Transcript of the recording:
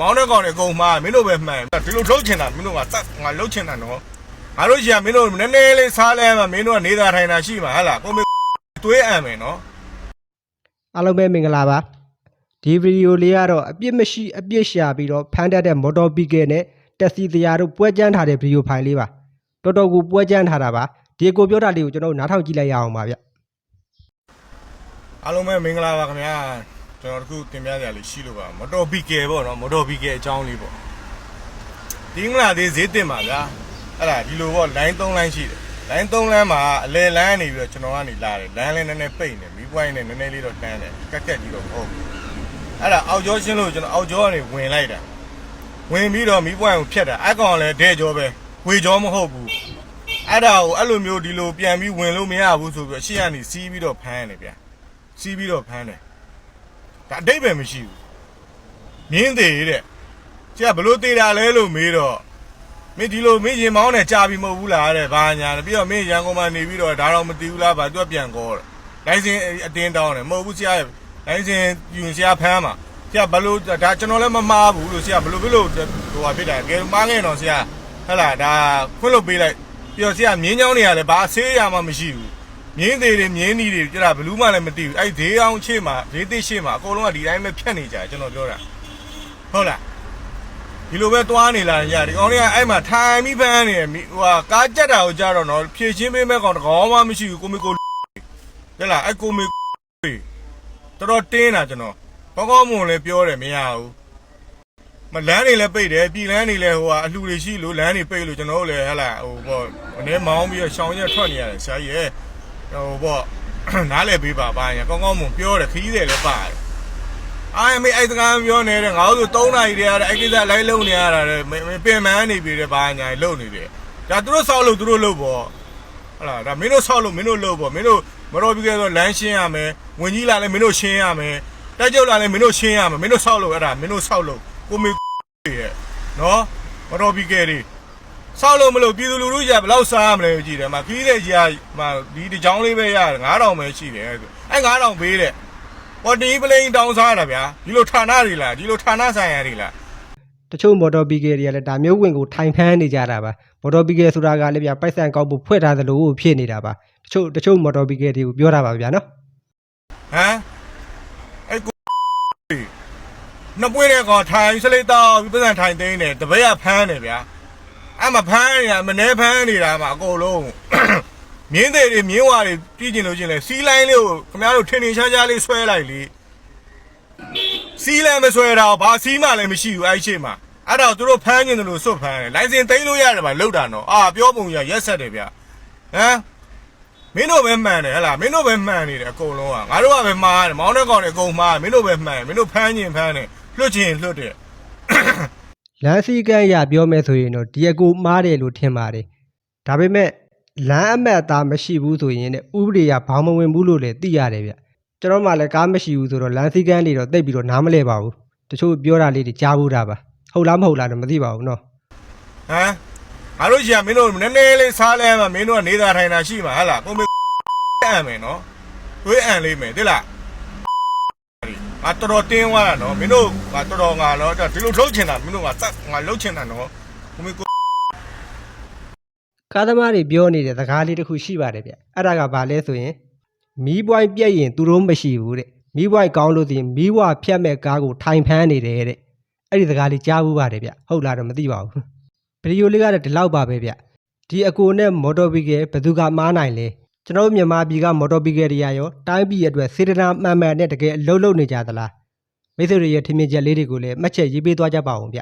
မောင်းတဲ့ကောင်တွေအကုန်မှားမင်းတို့ပဲမှန်ဒီလိုထုတ်ချင်တာမင်းတို့ကတတ်ငါလှုပ်ချင်တာနော်ငါတို့ရှိရမင်းတို့နည်းနည်းလေးစားလဲမှမင်းတို့ကနေသာထိုင်တာရှိမှာဟဟလားကိုမေသွေးအံမယ်နော်အားလုံးပဲမင်္ဂလာပါဒီဗီဒီယိုလေးကတော့အပြစ်မရှိအပြစ်ရှာပြီးတော့ဖမ်းတတ်တဲ့မော်တော်ဘီကယ်နဲ့တက်စီတရားတို့ပွဲကြမ်းထားတဲ့ဗီဒီယိုဖိုင်လေးပါတော်တော်ကိုပွဲကြမ်းထားတာပါဒီကိုပြောတာလေးကိုကျွန်တော်တို့နားထောင်ကြည့်လိုက်ရအောင်ပါဗျအားလုံးပဲမင်္ဂလာပါခင်ဗျာ ကျွန်တော်တခုတင်ပြကြရလေးရှိလို့ပါမတော်ဘီကယ်ပေါ့နော်မတော်ဘီကယ်အကြောင်းလေးပေါ့ဒီငလာသေးဈေးတင်ပါဗျာအဲ့ဒါဒီလိုပေါ့ line 3 line ရှိတယ် line 3 line မှာအလဲလမ်းနေပြီးတော့ကျွန်တော်ကနေလာတယ် line လေးနည်းနည်းပိတ်နေမီးပွိုင်းနဲ့နည်းနည်းလေးတော့တန်းတယ်ကက်ကက်ကြီးတော့မဟုတ်ဘူးအဲ့ဒါအောက်ကျောရှင်းလို့ကျွန်တော်အောက်ကျောကနေဝင်လိုက်တာဝင်ပြီးတော့မီးပွိုင်းကိုဖြတ်တာအကောင်လည်းဒဲကျောပဲဝေကျောမဟုတ်ဘူးအဲ့ဒါကိုအဲ့လိုမျိုးဒီလိုပြန်ပြီးဝင်လို့မရဘူးဆိုပြီးအရှိကနေစီးပြီးတော့ဖမ်းတယ်ဗျာစီးပြီးတော့ဖမ်းတယ် ဒါအတိတ်ပဲမရှိဘူးမြင်းသေးတဲ့ကျကဘလို့သေးတာလဲလို့မေးတော့မင်းဒီလိုမင်းရင်မောင်းနဲ့ကြာပြီမဟုတ်ဘူးလားတဲ့ဘာညာလဲပြီးတော့မင်းရန်ကုန်မှာနေပြီးတော့ဒါတော့မသိဘူးလားဗာသူကပြန်ကောတယ်လိုင်စင်အတင်းတောင်းတယ်မဟုတ်ဘူးဆရာလိုင်စင်ယူရင်ဆရာဖမ်းမှာဆရာဘလို့ဒါကျွန်တော်လည်းမမားဘူးလို့ဆရာဘလို့ဘလို့ဟိုဟာဖြစ်တာကဲမားငယ်တော့ဆရာဟဲ့လားဒါခွင့်လို့ပေးလိုက်ပြီးတော့ဆရာမြင်းချောင်းတွေကလည်းဘာအဆေးရမှမရှိဘူး မြင်းသေးတွေမြင်းနီတွေကြတာဘလူးမှလည်းမသိဘူးအဲ့ဒီဒေးအောင်ချေမှာဒေးသိရှေ့မှာအကုန်လုံးကဒီတိုင်းပဲဖြတ်နေကြတယ်ကျွန်တော်ပြောတာဟုတ်လားဒီလိုပဲသွားနေလာရင်ရတယ်ကောင်တွေကအဲ့မှာထိုင်ပြီးဖမ်းနေတယ်မိဟိုဟာကားကြက်တာကိုကြားတော့နော်ဖြည့်ချင်းပေးမဲ့ကောင်တကောင်မှမရှိဘူးကိုမီကိုဟဲ့လားအဲ့ကိုမီတော်တော်တင်းတာကျွန်တော်ကောင်းကောင်းမွန်လည်းပြောတယ်မရဘူးမလမ်းတွေလည်းပိတ်တယ်ပြည်လမ်းတွေလည်းဟိုဟာအလှတွေရှိလို့လမ်းတွေပိတ်လို့ကျွန်တော်တို့လည်းဟဲ့လားဟိုပေါ့အနေမောင်းပြီးတော့ရှောင်းရက်ထွက်နေရတယ်ဆရာကြီးရဲ့ ဟိုပေါ့နားလဲပေးပါပါညာကောင်းကောင်းမွန်ပြောတယ်ခီးတယ်လည်းပါတယ်အာမေအဲ့စကားပြောနေတယ်ငါတို့3နာရီတည်းရတယ်အဲ့ကိစ္စလိုက်လုံနေရတာလေမင်းပင်မန်းနေပြီတဲ့ဘာညာလုံနေတယ်ဒါသူတို့ဆောက်လို့သူတို့လုပ်ပေါ့ဟလာဒါမင်းတို့ဆောက်လို့မင်းတို့လုပ်ပေါ့မင်းတို့မတော်ပြီးခဲ့ဆိုလမ်းရှင်းရမယ်ဝင်ကြီးလာလဲမင်းတို့ရှင်းရမယ်တက်ကြုတ်လာလဲမင်းတို့ရှင်းရမယ်မင်းတို့ဆောက်လို့အဲ့ဒါမင်းတို့ဆောက်လို့ကိုမေရဲ့နော်မတော်ပြီးခဲ့တယ် ဆောက်လို့မလို့ပြည်သူလူထုကြီးကဘယ်လောက်စားရမလဲကြည့်တယ်မှာခီးတဲ့ကြီးကမှာဒီတစ်ချောင်းလေးပဲရတယ်9000ပဲရှိတယ်ဆိုအဲ9000ပေးတဲ့ပေါ်တီပလိန်တောင်းစားရတာဗျာဒီလိုဌာနတွေလားဒီလိုဌာနဆိုင်ရာတွေလားတချို့မော်တော်ဘီကယ်တွေကလည်းဒါမျိုးဝင်ကိုထိုင်ဖမ်းနေကြတာပါမော်တော်ဘီကယ်ဆိုတာကလည်းဗျပိုက်ဆံကောက်ဖို့ဖွဲ့ထားသလိုဖြစ်နေတာပါတချို့တချို့မော်တော်ဘီကယ်တွေကိုပြောတာပါဗျာနော်ဟမ်အဲကိုနှစ်ပွင့်တဲ့ကောင်ထိုင်စလိတ်တော့ပြီးပတ်စံထိုင်သိမ်းတယ်တပည့်ကဖမ်းတယ်ဗျာ အဲ့မဖမ်းရမနေဖမ်းနေတာမှာအကုန်လုံးမြင်းသေးတွေမြင်းဝါတွေပြည်ကျင်လို့ချင်းလဲစီးလိုင်းလေးကိုခင်ဗျားတို့ထင်ထင်ရှားရှားလေးဆွဲလိုက်လေစီးလမ်းမဆွဲတာဘာစီးမှလည်းမရှိဘူးအဲ့ရှိမှာအဲ့တော့သူတို့ဖမ်းနေတယ်လို့စွတ်ဖမ်းတယ်လိုင်စင်သိမ်းလို့ရတယ်ဗျလောက်တာနော်အာပြောပုံရရက်ဆက်တယ်ဗျဟမ်မင်းတို့ပဲမှန်တယ်ဟဲ့လားမင်းတို့ပဲမှန်နေတယ်အကုန်လုံးကငါတို့ကပဲမှားတယ်မောင်းတဲ့ကောင်တွေအကုန်မှားတယ်မင်းတို့ပဲမှန်တယ်မင်းတို့ဖမ်းရင်ဖမ်းတယ်လွတ်ချင်လွတ်တယ် လမ်းစည်းကမ်းအရပြောမယ်ဆိုရင်တော့ဒီအကူမားတယ်လို့ထင်ပါတယ်ဒါပေမဲ့လမ်းအမတ်အသားမရှိဘူးဆိုရင်တဲ့ဥပဒေကဘောင်းမဝင်ဘူးလို့လည်းသိရတယ်ဗျကျွန်တော်မှလည်းကားမရှိဘူးဆိုတော့လမ်းစည်းကမ်းတွေတော့တိတ်ပြီးတော့နားမလဲပါဘူးတချို့ပြောတာလေးတွေကြားဘူးတာပါဟုတ်လားမဟုတ်လားတော့မသိပါဘူးနော်ဟမ်ငါတို့ရှိရမင်းတို့နည်းနည်းလေးစားလဲမှမင်းတို့ကနေသာထိုင်တာရှိမှာဟဲ့လားကိုမေအံ့မယ်နော်တွေးအံ့လေးမယ်တိလား ငါတော်တော်တင်းသွားတာနော်မင်းတို့ငါတော်တော်ငါတော့ဒီလိုထုတ်ချင်တာမင်းတို့ငါစက်ငါလှုပ်ချင်တာနော်ကိုမေကိုကားသမားတွေပြောနေတဲ့စကားလေးတစ်ခုရှိပါတယ်ဗျအဲ့ဒါကဘာလဲဆိုရင်မီးပွိုင်းပြက်ရင်သူတို့မရှိဘူးတဲ့မီးပွိုင်းကောင်းလို့ဆိုရင်မီးဝဖြတ်မဲ့ကားကိုထိုင်ဖမ်းနေတယ်တဲ့အဲ့ဒီစကားလေးကြားဘူးပါတယ်ဗျဟုတ်လားတော့မသိပါဘူးဗီဒီယိုလေးကတော့ဒီလောက်ပါပဲဗျဒီအကိုနဲ့မော်တော်ဘီကယ်ဘယ်သူကမားနိုင်လဲ ကျွန်တော်တို့မြန်မာပြည်ကမော်တော်ဘီကယ်တွေရရောတိုင်းပြည်အတွက်စေတနာမှန်မှန်နဲ့တကယ်အလုပ်လုပ်နေကြသလားမိတ်ဆွေတွေရဲ့ထင်မြင်ချက်လေးတွေကိုလည်းမှတ်ချက်ရေးပေးသွားကြပါဦးဗျ